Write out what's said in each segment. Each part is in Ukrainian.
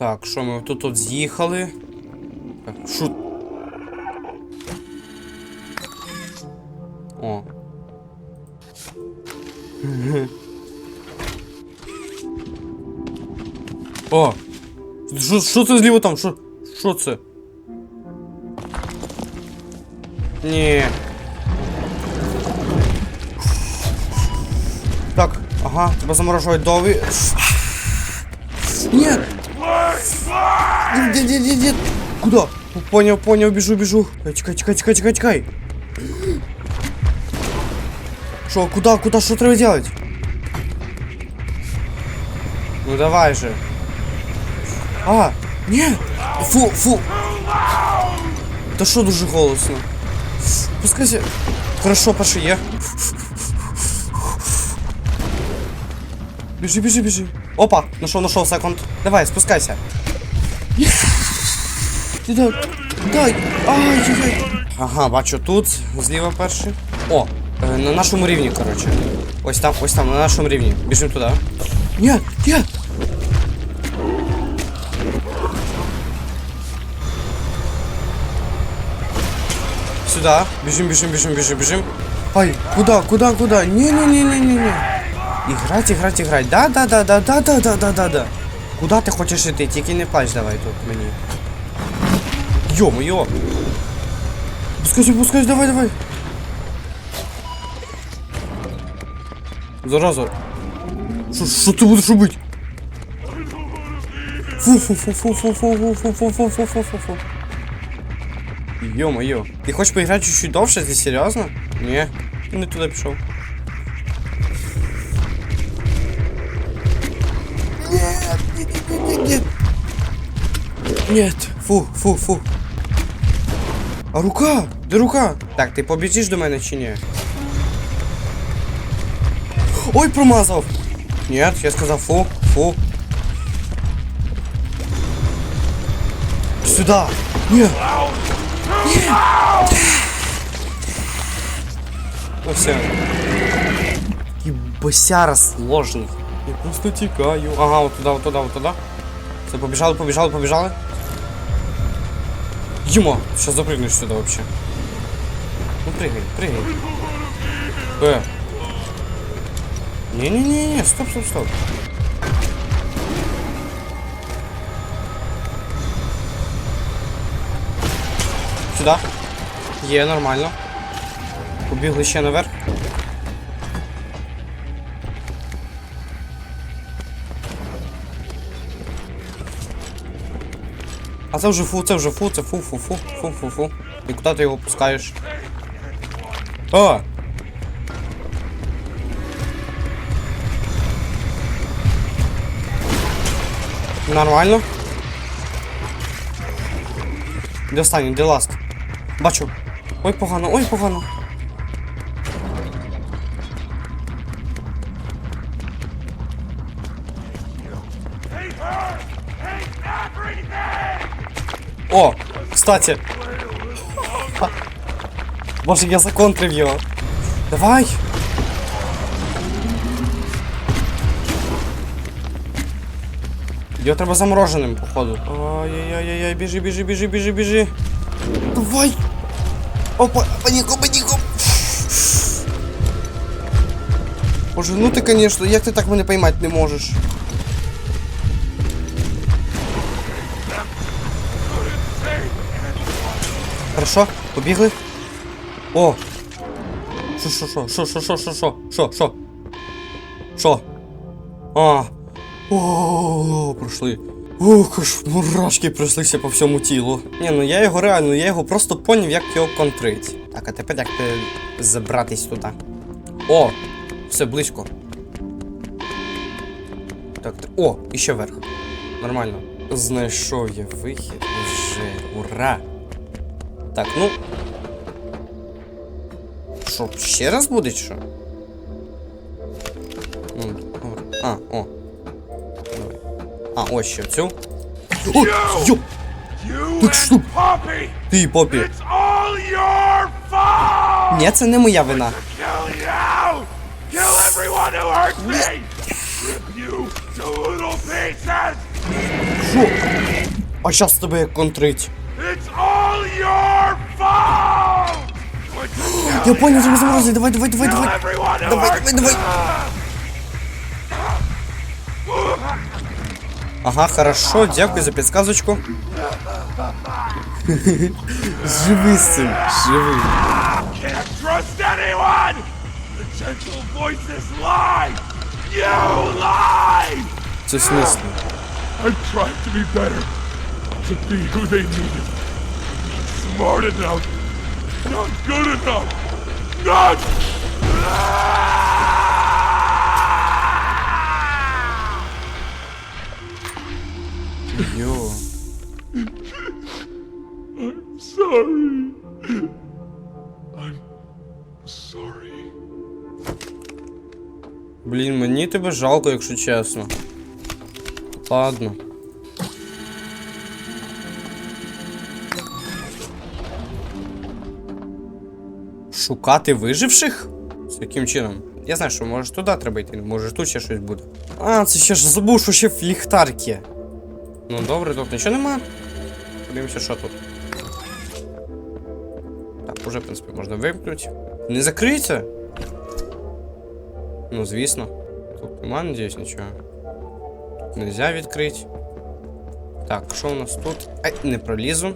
Так, що ми тут тут з'їхали? Так, Що? О. О! Що, це зліва там? Що, що це? Ні. Так, ага, тебе заморожують дові. Нет! Где, где, где, где? Куда? Понял, понял, бежу, бежу. Тикай, тикай, тикай, тикай, тикай. Что, куда, куда, что треба делать? Ну давай же. А, нет. Фу, фу. Да что дуже голосно. Пускайся. Хорошо, пошли я. Бежи, бежи, бежи. Опа, нашов, нашов, секунд. Давай, спускайся. Ти дай. Дай. Ай-яй-яй. Ага, бачу тут, зліва перший. О, е, на нашому рівні, коротше. Ось там, ось там, на нашому рівні. Біжимо туди. Ні, ні. Сюда. Бежим, бежим, бежим, бежим, бежим. Ай, куда, куда, куда? Не-не-не-не-не-не. Играть, играть, играть. Да, да, да, да, да, да, да, да, да, да. Куда ти хочеш іти? Тільки не плач давай тут мені. Йо-моє. Пускайся, пускайся, давай, давай. Зараза. Що, що ти будеш робити? Фу, фу, фу, фу, фу, фу, фу, фу, фу, фу, фу, фу, фу, Нет, фу, фу, фу. А рука? Де рука? Так, ти побіжиш до мене чи ні? Ой, промазав! Нет, я сказав фу, фу. Сюда! Нет! Ну все. Ебасяра сложный. Я просто тікаю. Ага, вот туда, вот туда, вот туда. Все, побежали, побежали, побежали. Ема, сейчас запрыгнешь сюда вообще. Ну прыгай, прыгай. Э. Не-не-не, стоп, стоп, стоп. Сюда. Є, нормально. Побігли ще наверх. А це вже фу, це вже фу, це фу, фу, фу, фу, фу, фу. І куди ти його пускаєш? А! Нормально. Де останній, де ласт? Бачу. Ой, погано, ой, погано. О, кстати. Боже, я законтрив його. Давай. Його треба замороженим, походу. Ай-яй-яй-яй, біжи, біжи, біжи, біжи, біжи. Давай. Опа, паніку, паніку. Боже, ну ти, конечно, як ти так мене поймати не можеш? Хорошо, побігли. О! Що, що, що, що, що, що, що, що, що, що? Що? А. О, пройшли. Ух, аж мурашки пройшлися по всьому тілу. Ні, ну я його реально, я його просто поняв, як його контрить. Так, а тепер як ти забратись туди. О! Все близько. Так, о, і вверх. Нормально. Знайшов я вихід вже. Ура! Так, ну. Що, ще раз буде, що? Ну, а, о. Давай. А, ось ще цю. О, йо! Так що? Ти, Попі. Ні, це не моя вина. Що? А щас тебе контрить. Я понял, тебе заморозить. Давай, давай, давай, давай. Давай, давай, давай. Ага, хорошо, дякую за підсказочку. Живи з цим, живи. Це смисло. I'm trying to be better. To be who they needed. Smart enough. Not good enough. Not... Йо. Sorry. I'm sorry. Блін, мені тебе жалко, якщо чесно. Ладно. Шукати виживших? З яким чином? Я знаю, що може туди треба йти, може тут ще щось буде. А, це ще ж забув, що ще в. Ну добре, тут нічого нема. Подивимося, що тут. Так, уже, в принципі, можна вимкнути. Не закриється? Ну, звісно. Тут нема, надіюсь, нічого. Тут нельзя відкрити. Так, що у нас тут? Ай, не пролізу.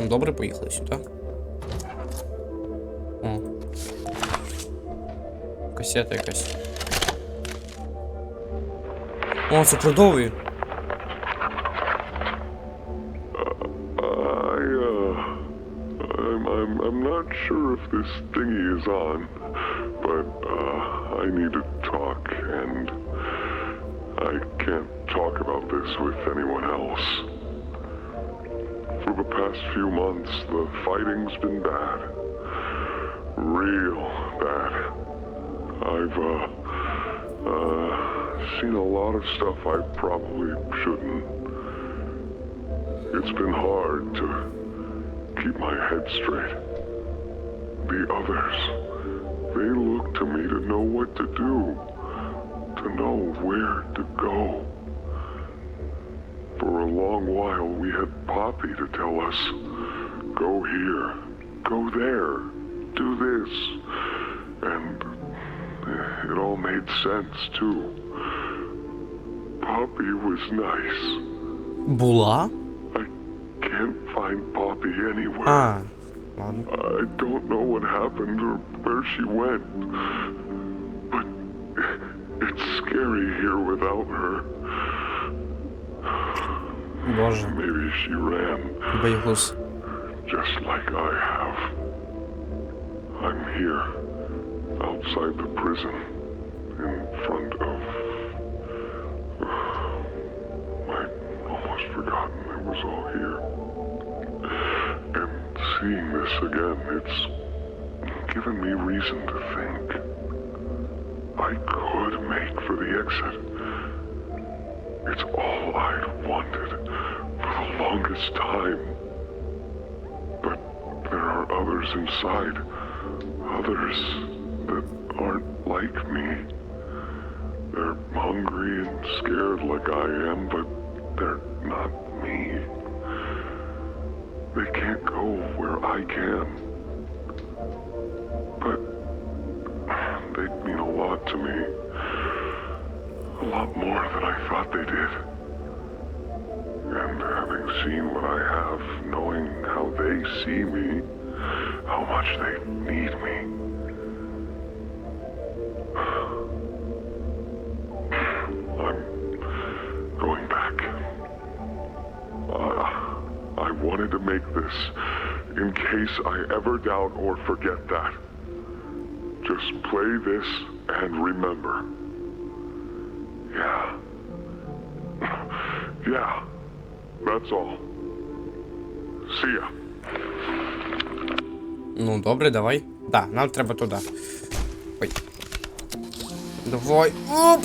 Ну, добре, поїхали сюди. О. Касета якась. О, це продовжує. I, uh, I'm, I'm, I'm not sure if this thingy is on, but, uh, I need to talk, and I can't talk about this with anyone else. For the past few months, the fighting's been bad. Real bad. I've, uh, uh, seen a lot of stuff I probably shouldn't. It's been hard to keep my head straight. The others, they look to me to know what to do, to know where to go. For a long while, we had Poppy to tell us go here, go there, do this. And it all made sense, too. Poppy was nice. Була? I can't find Poppy anywhere. А. Ладно. I don't know what happened or where she went. But it's scary here without her. Боже. Maybe she ran Боягуз. just like I have. I'm here, outside the prison, in front of. I'd almost forgotten it was all here. And seeing this again, it's given me reason to think. I could make for the exit. It's all I'd wanted for the longest time. But there are others inside. Others that aren't like me. They're hungry and scared like I am, but they're not me. They can't go where I can. But they mean a lot to me. A lot more than I thought they did. And having seen what I have, knowing how they see me, how much they wanted to make this in case I ever doubt or forget that. Just play this and remember. Yeah. Yeah. That's all. See ya. Ну, добре, давай. Да, нам треба туди. Ой. Давай. Оп!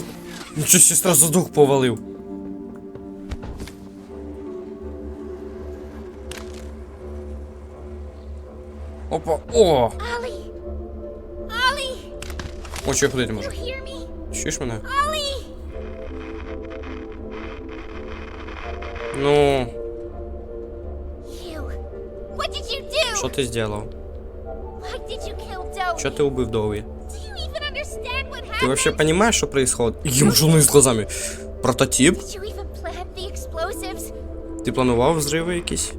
Нічого себе сразу дух повалив. Опа. О! О, чого я ходити можу. Чуєш мене? Ну, що ти зробив? Що ти убив what Ты вообще понимаешь, что происходит? Ем жену с глазами. Прототип? Ти планував взриви якісь?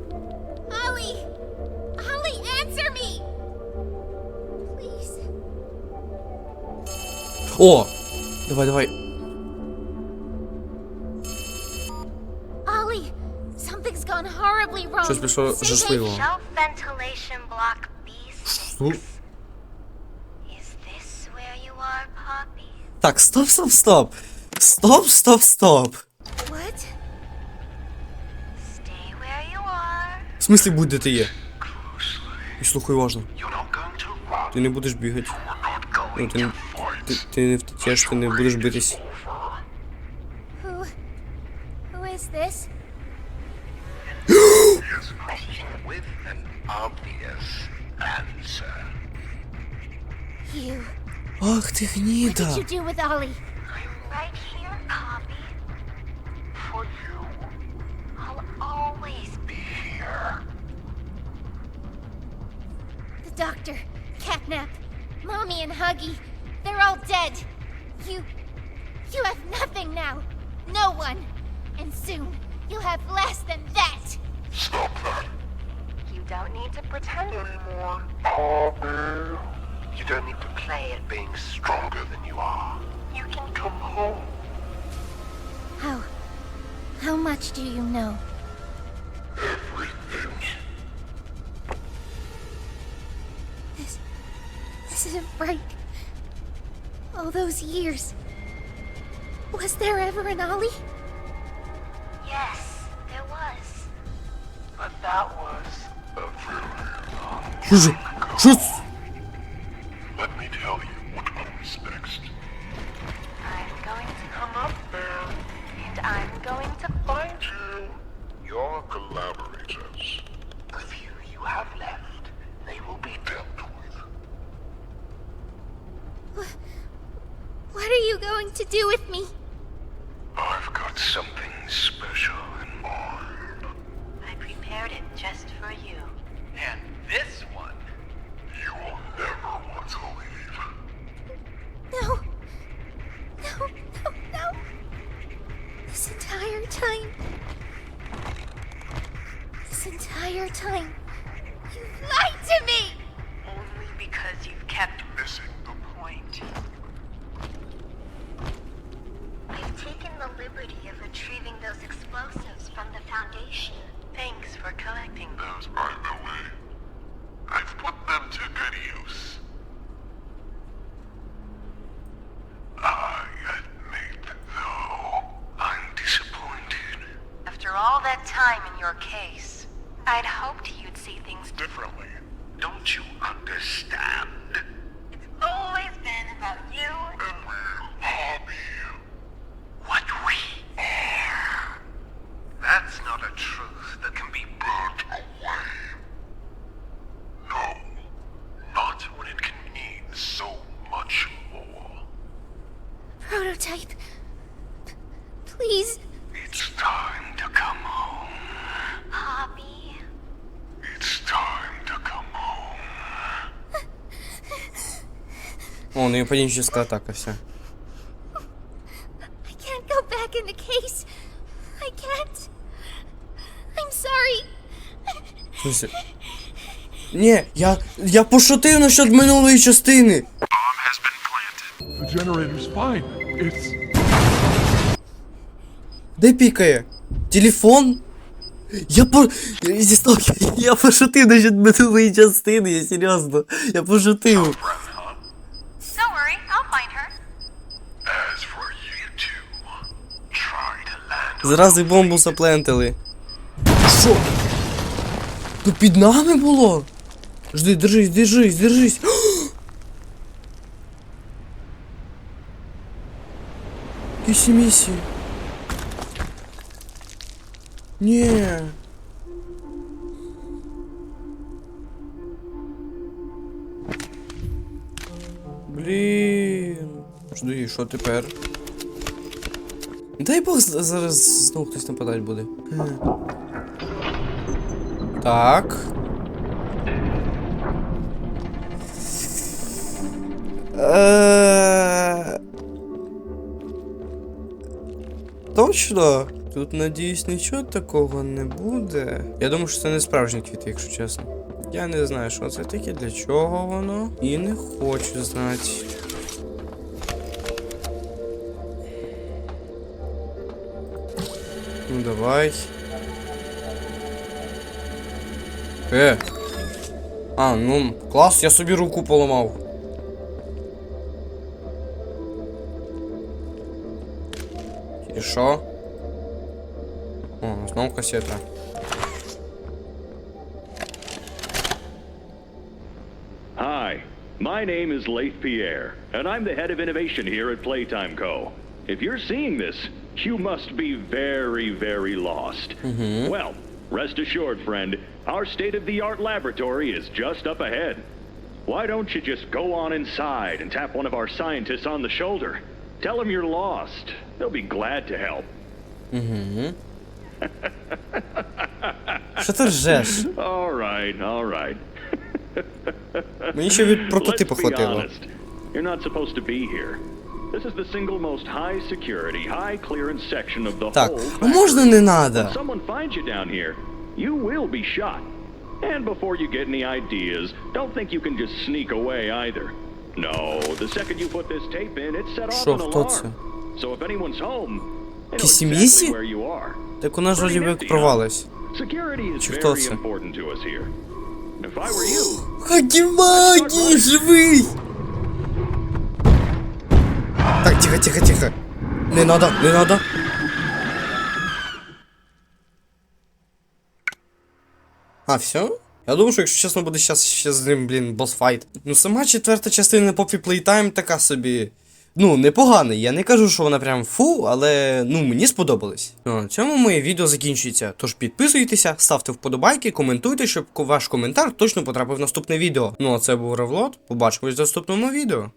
О! Давай, давай. Ollie, something's gone horribly wrong. Щось пішло жахливо. Shelf ventilation block B6. Що? Is this where you are, Poppy? Так, стоп, стоп, стоп. Стоп, стоп, стоп. What? Stay where you are. В смислі будь де ти є? І слухай уважно. You're not going to run. Ти не будеш бігати. Ну, going ти, to не-. ти, ти не втечеш, ти не будеш битись. Who. Who is this? Yes, question with an obvious answer. You. Ах ти What did гніда. you do with Ollie? I'm right here, Poppy. For you. I'll always be here. The doctor, Catnap, Mommy and Huggy, they're all dead. You. You have nothing now. No one. And soon, you'll have less than that. Stop that. You don't need to pretend anymore. Poppy. You don't need to play at being stronger than you are. You can Come home. How. How much do you know? Everything. This. This isn't right. All those years. Was there ever an Ollie? Yes, there was. But that was a very long time ago. Prototype. P- please. It's time to come home. Poppy. It's time to come home. О, ну і панічна атака, все. I can't go back in the case. I can't. I'm sorry. В смысле? Ні, я. Я пошутив насчет минулої частини. The generator's fine. It's. Де пікає? Телефон? Я по. Я пошутив насчет минулої частини, я серйозно. Я пошутив. Зразу бомбу заплентили. Що? То під нами було? Жди, держись, держись, держись. Якісь місії. Ні. Блін. Жди, що тепер? Дай Бог зараз знову хтось нападати буде. Так. Е, Точно? Тут, надіюсь, нічого такого не буде. Я думаю, що це не справжні квіти, якщо чесно. Я не знаю, що це таке, для чого воно. І не хочу знати. Ну давай. Е. А, ну, клас, я собі руку поламав. І що? О, знову касета. Hi, my name is Leif Pierre, and I'm the head of innovation here at Playtime Co. If you're seeing this, you must be very, very lost. Well, rest assured, friend, our state of the art laboratory is just up ahead. Why don't you just go on inside and tap one of our scientists on the shoulder? Tell them you're lost. They'll be glad to help. Що ти ржеш? All right, all right. Мені ще від прототипу Let's be хватило. honest. You're not supposed to be here. This is the single most high security, high clearance section of the Так, whole а можна не надо? When someone finds you down here, you will be shot. And before you get any ideas, don't think you can just sneak away either. No, the second you put this tape in, it set off Що, an хто це? alarm. So if anyone's home, they know Якісь exactly місі? where you are. Так вона ж вроді би як провалась. Security is Чи хто very це? important to us here. If I were you, Хагімагі, живий! Так, тихо, тихо, тихо. Не надо, не надо. А, все? Я думаю, що якщо чесно буде зараз ще з ним, блін, босфайт. Ну, сама четверта частина Poppy Playtime така собі. Ну, непогана. Я не кажу, що вона прям фу, але ну мені сподобалось. Ну, на цьому моє відео закінчується. Тож підписуйтеся, ставте вподобайки, коментуйте, щоб ваш коментар точно потрапив в наступне відео. Ну а це був Ревлот. Побачимось в наступному відео.